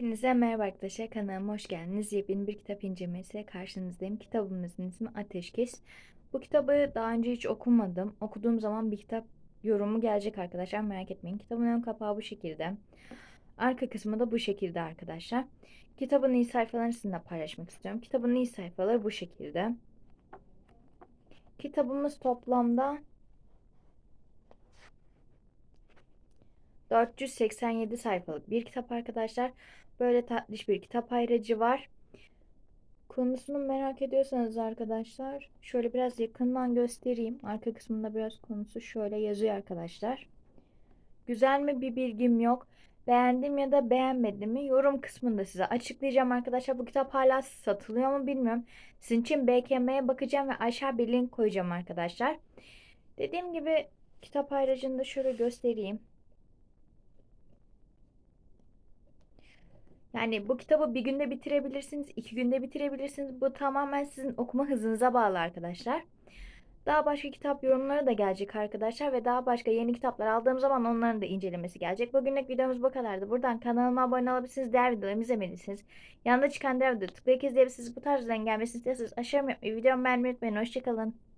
Hepinize merhaba arkadaşlar kanalıma hoş geldiniz. Yepyeni bir kitap incelemesiyle karşınızdayım. Kitabımızın ismi Ateşkes. Bu kitabı daha önce hiç okumadım. Okuduğum zaman bir kitap yorumu gelecek arkadaşlar merak etmeyin. Kitabın ön kapağı bu şekilde. Arka kısmı da bu şekilde arkadaşlar. Kitabın iyi sayfalarını sizinle paylaşmak istiyorum. Kitabın iyi sayfaları bu şekilde. Kitabımız toplamda 487 sayfalık bir kitap arkadaşlar. Böyle tatlış bir kitap ayracı var. Konusunu merak ediyorsanız arkadaşlar şöyle biraz yakından göstereyim. Arka kısmında biraz konusu şöyle yazıyor arkadaşlar. Güzel mi bir bilgim yok. Beğendim ya da beğenmedim mi yorum kısmında size açıklayacağım arkadaşlar. Bu kitap hala satılıyor mu bilmiyorum. Sizin için BKM'ye bakacağım ve aşağı bir link koyacağım arkadaşlar. Dediğim gibi kitap ayracını da şöyle göstereyim. Yani bu kitabı bir günde bitirebilirsiniz, iki günde bitirebilirsiniz. Bu tamamen sizin okuma hızınıza bağlı arkadaşlar. Daha başka kitap yorumları da gelecek arkadaşlar ve daha başka yeni kitaplar aldığım zaman onların da incelemesi gelecek. Bugünlük videomuz bu kadardı. Buradan kanalıma abone olabilirsiniz, diğer videolarımı izlemeliysiniz. Yanında çıkan diğer videoyu tıklayıp izleyebilirsiniz. Bu tarz gelmesini istiyorsanız aşağıya videomu beğenmeyi unutmayın. Hoşçakalın.